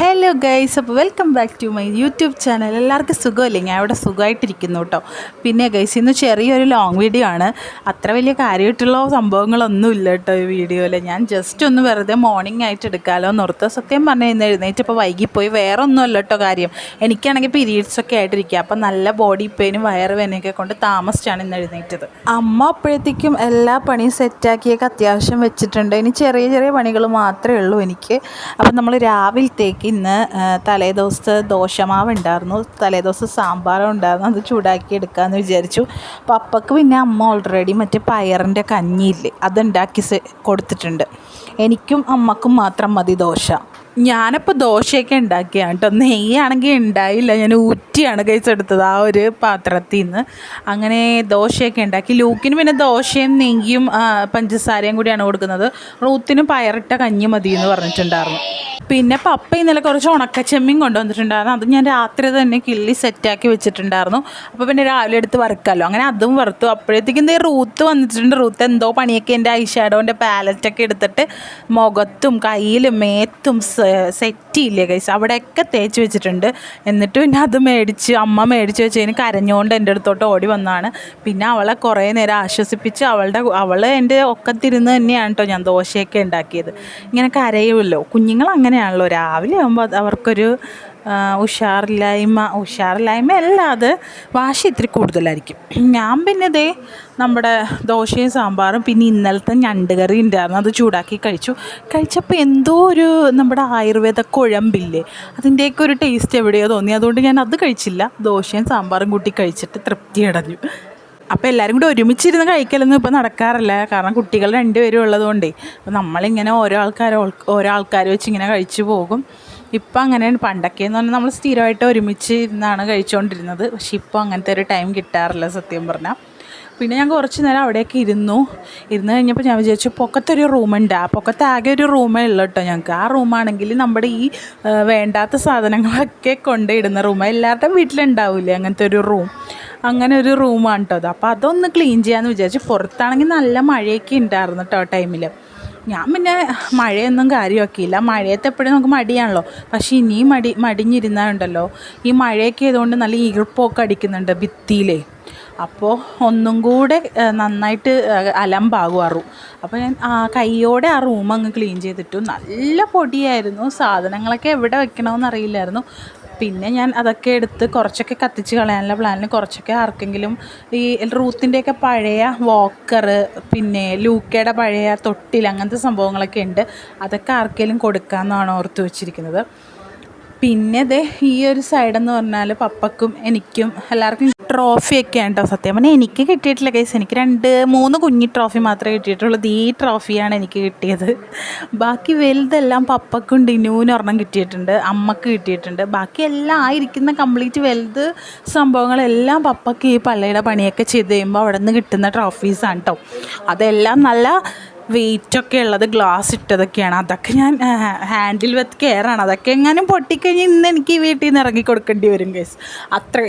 Hello guys അപ്പോൾ welcome back to my YouTube channel എല്ലാവർക്കും സുഖമല്ലേ? ഞാൻ ഇവിടെ സുഖമായിട്ടിരിക്കുന്നു കേട്ടോ പിന്നെ ഗൈസ് ഇന്ന് ചെറിയൊരു ലോങ് വീഡിയോ ആണ്. അത്ര വലിയ കാര്യമായിട്ടുള്ള സംഭവങ്ങളൊന്നും ഇല്ല കേട്ടോ ഈ വീഡിയോയിൽ ഞാൻ ജസ്റ്റ് ഒന്ന് വെറുതെ മോർണിംഗ് ആയിട്ട് എടുക്കാമല്ലോ നിർത്ത സത്യം പറഞ്ഞു ഇന്ന് എഴുന്നേറ്റപ്പോൾ വൈകിപ്പോയി. വേറെ ഒന്നുമല്ല കേട്ടോ കാര്യം. എനിക്കാണെങ്കിൽ പീരീഡ്സ് ഒക്കെ ആയിട്ടിരിക്കുക അപ്പം നല്ല ബോഡി പെയിനും വയറുവേനയൊക്കെ കൊണ്ട് താമസിച്ചാണ് ഇന്ന് എഴുന്നേറ്റത്. അമ്മ അപ്പോഴത്തേക്കും എല്ലാ പണിയും സെറ്റാക്കിയൊക്കെ അത്യാവശ്യം വെച്ചിട്ടുണ്ട്. ഇനി ചെറിയ ചെറിയ പണികൾ മാത്രമേ ഉള്ളൂ എനിക്ക്. അപ്പം നമ്മൾ രാവിലത്തേക്ക് ഇന്ന് തലേദിവസത്തെ ദോശമാവ് ഉണ്ടായിരുന്നു തലേദിവസം സാമ്പാറും ഉണ്ടായിരുന്നു അത് ചൂടാക്കി എടുക്കാമെന്ന് വിചാരിച്ചു. അപ്പോൾ അപ്പക്ക് പിന്നെ അമ്മ ഓൾറെഡി മറ്റേ പയറിന്റെ കഞ്ഞിയില്ലേ അതുണ്ടാക്കി കൊടുത്തിട്ടുണ്ട്. എനിക്കും അമ്മക്കും മാത്രം മതി ദോശ. ഞാനിപ്പോൾ ദോശയൊക്കെ ഉണ്ടാക്കിയാണ് കേട്ടോ. നെയ്യാണെങ്കിൽ ഉണ്ടായില്ല. ഞാൻ ഊറ്റിയാണ് കഴിച്ചെടുത്തത് ആ ഒരു പാത്രത്തിൽ നിന്ന് അങ്ങനെ ദോശയൊക്കെ ഉണ്ടാക്കി. ലൂക്കിന് പിന്നെ ദോശയും നെയ്യും പഞ്ചസാരയും കൂടിയാണ് കൊടുക്കുന്നത്. റൂത്തിന് പയറിട്ട കഞ്ഞി മതി എന്ന് പറഞ്ഞിട്ടുണ്ടായിരുന്നു. പിന്നെ പപ്പ ഇന്നലെ കുറച്ച് ഉണക്കച്ചെമ്മീൻ കൊണ്ടുവന്നിട്ടുണ്ടായിരുന്നു. അത് ഞാൻ രാത്രി തന്നെ കിള്ളി സെറ്റാക്കി വെച്ചിട്ടുണ്ടായിരുന്നു. അപ്പോൾ പിന്നെ രാവിലെ എടുത്ത് വറുക്കാമല്ലോ അങ്ങനെ അതും വറുത്തു. അപ്പോഴത്തേക്കും എന്തേ റൂത്ത് വന്നിട്ടുണ്ട്. റൂത്ത് എന്തോ പണിയൊക്കെ എന്റെ ഐ ഷാഡോന്റെ പാലറ്റൊക്കെ എടുത്തിട്ട് മുഖത്തും കയ്യിലും മേത്തും സെറ്റ് ഇല്ലേ കൈസ് അവിടെയൊക്കെ തേച്ച് വെച്ചിട്ടുണ്ട്. എന്നിട്ട് പിന്നെ അത് മേടിച്ച് അമ്മ മേടിച്ച് വെച്ച് കഴിഞ്ഞ് കരഞ്ഞുകൊണ്ട് എന്റെ അടുത്തോട്ട് ഓടി വന്നാണ് പിന്നെ അവളെ കുറേ നേരം ആശ്വസിപ്പിച്ച് അവളുടെ അവൾ എന്റെ ഒക്കത്തിരുന്ന് തന്നെയാണ് കേട്ടോ ഞാൻ ദോശയൊക്കെ ഉണ്ടാക്കിയത്. ഇങ്ങനെ കരയുമല്ലോ? കുഞ്ഞുങ്ങൾ അങ്ങനെയാണല്ലോ. രാവിലെ ആകുമ്പോൾ അവർക്കൊരു ഉഷാറില്ലായ്മ ഉഷാറില്ലായ്മ അല്ല അത് വാശി ഇത്തിരി കൂടുതലായിരിക്കും. ഞാൻ പിന്നെ ഇതേ നമ്മുടെ ദോശയും സാമ്പാറും പിന്നെ ഇന്നലത്തെ ഞണ്ട് കറി ഉണ്ടായിരുന്നു. അത് ചൂടാക്കി കഴിച്ചു. കഴിച്ചപ്പോൾ എന്തോ ഒരു നമ്മുടെ ആയുർവേദ കുഴമ്പില്ലേ അതിന്റെയൊക്കെ ഒരു ടേസ്റ്റ് എവിടെയോ തോന്നി. അതുകൊണ്ട് ഞാൻ അത് കഴിച്ചില്ല. ദോശയും സാമ്പാറും കൂട്ടി കഴിച്ചിട്ട് തൃപ്തി അടഞ്ഞു. അപ്പോൾ എല്ലാവരും കൂടി ഒരുമിച്ചിരുന്ന് കഴിക്കലൊന്നും ഇപ്പോൾ നടക്കാറില്ല. കാരണം കുട്ടികൾ രണ്ടുപേരും ഉള്ളതുകൊണ്ടേ. അപ്പോൾ നമ്മളിങ്ങനെ ഓരോ ആൾക്കാർ ഓരോ ആൾക്കാർ വെച്ച് ഇങ്ങനെ കഴിച്ചു പോകും. ഇപ്പം അങ്ങനെയാണ്. പണ്ടൊക്കെ എന്ന് പറഞ്ഞാൽ നമ്മൾ സ്ഥിരമായിട്ട് ഒരുമിച്ച് ഇരുന്നാണ് കഴിച്ചുകൊണ്ടിരുന്നത്. പക്ഷെ ഇപ്പോൾ അങ്ങനത്തെ ഒരു ടൈം കിട്ടാറില്ല സത്യം പറഞ്ഞാൽ. പിന്നെ ഞാൻ കുറച്ച് നേരം അവിടെയൊക്കെ ഇരുന്നു. ഇരുന്ന് കഴിഞ്ഞപ്പോൾ ഞാൻ വിചാരിച്ചു പൊക്കത്തൊരു റൂമുണ്ട് ആ പൊക്കത്ത് ആകെ ഒരു റൂമേ ഉള്ളൂ കേട്ടോ ഞങ്ങൾക്ക്. ആ റൂമാണെങ്കിൽ നമ്മുടെ ഈ വേണ്ടാത്ത സാധനങ്ങളൊക്കെ കൊണ്ടിടുന്ന റൂം എല്ലാവരുടെയും വീട്ടിലുണ്ടാവില്ലേ അങ്ങനത്തെ ഒരു റൂം അങ്ങനെ ഒരു റൂമാണ് കേട്ടോ അത്. അപ്പോൾ അതൊന്ന് ക്ലീൻ ചെയ്യാമെന്ന് വിചാരിച്ചു. പുറത്താണെങ്കിൽ നല്ല മഴയൊക്കെ ഉണ്ടായിരുന്നു കേട്ടോ ടൈമിൽ ഞാൻ പിന്നെ മഴയൊന്നും കാര്യമാക്കിയില്ല. മഴയത്ത് എപ്പോഴും നമുക്ക് മടിയാണല്ലോ. പക്ഷേ ഇനിയും മടി മടിഞ്ഞിരുന്നാലുണ്ടല്ലോ. ഈ മഴയൊക്കെ ആയതുകൊണ്ട് നല്ല ഈർപ്പമൊക്കെ അടിക്കുന്നുണ്ട് ഭിത്തിയിലേ. അപ്പോൾ ഒന്നും കൂടെ നന്നായിട്ട് അലമ്പാകും ആ റൂം അപ്പോൾ ഞാൻ ആ കൈയോടെ ആ റൂം അങ്ങ് ക്ലീൻ ചെയ്തിട്ടു. നല്ല പൊടിയായിരുന്നു. സാധനങ്ങളൊക്കെ എവിടെ വെക്കണമെന്ന് അറിയില്ലായിരുന്നു പിന്നെ ഞാൻ അതൊക്കെ എടുത്ത് കുറച്ചൊക്കെ കത്തിച്ച് കളയാനുള്ള പ്ലാനിൽ കുറച്ചൊക്കെ ആർക്കെങ്കിലും ഈ റൂത്തിന്റെയൊക്കെ പഴയ വോക്കർ പിന്നെ ലൂക്കയുടെ പഴയ തൊട്ടിൽ അങ്ങനത്തെ സംഭവങ്ങളൊക്കെ ഉണ്ട്. അതൊക്കെ ആർക്കെങ്കിലും കൊടുക്കാമെന്നാണ് ഓർത്ത് വെച്ചിരിക്കുന്നത്. പിന്നെ ദേ ഈ ഒരു സൈഡെന്ന് പറഞ്ഞാൽ പപ്പക്കും എനിക്കും എല്ലാവർക്കും ട്രോഫിയൊക്കെയാണ് കേട്ടോ സത്യം പറഞ്ഞാൽ എനിക്ക് കിട്ടിയിട്ടില്ല കേസ് എനിക്ക് രണ്ട് മൂന്ന് കുഞ്ഞി ട്രോഫി മാത്രമേ കിട്ടിയിട്ടുള്ളൂ. ഈ ട്രോഫിയാണ് എനിക്ക് കിട്ടിയത്. ബാക്കി വലുതെല്ലാം പപ്പക്കും ഡിനുവിനും ഒരെണ്ണം കിട്ടിയിട്ടുണ്ട്. അമ്മയ്ക്ക് കിട്ടിയിട്ടുണ്ട്. ബാക്കി എല്ലാം ആയിരിക്കുന്ന കംപ്ലീറ്റ് വലുത് സംഭവങ്ങളെല്ലാം പപ്പക്ക് ഈ പള്ളിയുടെ പണിയൊക്കെ ചെയ്ത് കഴിയുമ്പോൾ അവിടെ നിന്ന് കിട്ടുന്ന ട്രോഫീസാണ് കേട്ടോ അതെല്ലാം നല്ല വെയിറ്റൊക്കെ ഉള്ളത് ഗ്ലാസ് ഇട്ടതൊക്കെയാണ്. അതൊക്കെ ഞാൻ ഹാൻഡിൽ വെത്ത് കെയറാണ് അതൊക്കെ എങ്ങാനും പൊട്ടിക്കഴിഞ്ഞ് ഇന്ന് എനിക്ക് വീട്ടിൽ നിന്ന് ഇറങ്ങി കൊടുക്കേണ്ടി വരും കേസ് അത്ര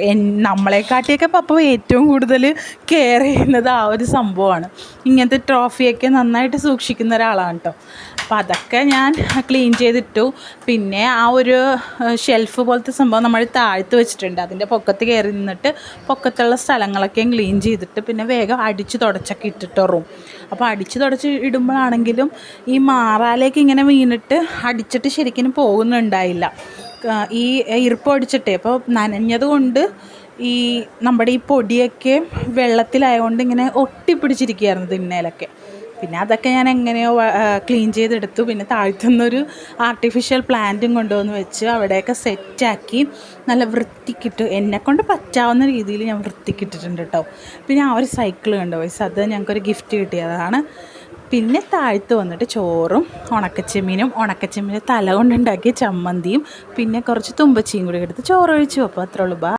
നമ്മളെക്കാട്ടിയൊക്കെ പപ്പ ഏറ്റവും കൂടുതൽ കെയർ ചെയ്യുന്നത് ആ ഒരു സംഭവമാണ്. ഇങ്ങനത്തെ ട്രോഫിയൊക്കെ നന്നായിട്ട് സൂക്ഷിക്കുന്ന ഒരാളാണ് കേട്ടോ അപ്പം അതൊക്കെ ഞാൻ ക്ലീൻ ചെയ്തിട്ടു. പിന്നെ ആ ഒരു ഷെൽഫ് പോലത്തെ സംഭവം നമ്മൾ താഴ്ത്ത് വെച്ചിട്ടുണ്ട്. അതിന്റെ പൊക്കത്ത് കയറി നിന്നിട്ട് പൊക്കത്തുള്ള സ്ഥലങ്ങളൊക്കെയും ക്ലീൻ ചെയ്തിട്ട് പിന്നെ വേഗം അടിച്ച് തുടച്ചൊക്കെ ഇട്ടിട്ടോ റൂം അപ്പോൾ അടിച്ച് തുടച്ച് ഇടുമ്പോഴാണെങ്കിലും ഈ മാറാലേക്ക് ഇങ്ങനെ വീണിട്ട് അടിച്ചിട്ട് ശരിക്കും പോകുന്നുണ്ടായില്ല. ഈ ഈർപ്പം അടിച്ചിട്ടേ. അപ്പോൾ നനഞ്ഞതുകൊണ്ട് ഈ നമ്മുടെ ഈ പൊടിയൊക്കെ വെള്ളത്തിലായതുകൊണ്ട് ഇങ്ങനെ ഒട്ടിപ്പിടിച്ചിരിക്കുകയായിരുന്നു തിന്നേലൊക്കെ പിന്നെ അതൊക്കെ ഞാൻ എങ്ങനെയോ ക്ലീൻ ചെയ്തെടുത്തു. പിന്നെ താഴ്ത്തുന്നൊരു ആർട്ടിഫിഷ്യൽ പ്ലാന്റും കൊണ്ടുവന്ന് വെച്ച് അവിടെയൊക്കെ സെറ്റാക്കി നല്ല വൃത്തിക്കിട്ട്. എന്നെക്കൊണ്ട് പറ്റാവുന്ന രീതിയിൽ ഞാൻ വൃത്തിക്കിട്ടിട്ടുണ്ട് കേട്ടോ. പിന്നെ ആ ഒരു സൈക്കിൾ കണ്ടു? വയസ്സ് അത് ഞങ്ങൾക്കൊരു ഗിഫ്റ്റ് കിട്ടിയതാണ്. പിന്നെ താഴ്ത്ത് വന്നിട്ട് ചോറും ഉണക്കച്ചെമ്മീനും ഉണക്കച്ചെമ്മീന്റെ തല കൊണ്ടുണ്ടാക്കിയ ചമ്മന്തിയും പിന്നെ കുറച്ച് തുമ്പച്ചിയും കൂടി എടുത്ത് ചോറ് ഒഴിച്ചു അപ്പോൾ അത്രേ ഉള്ളൂ.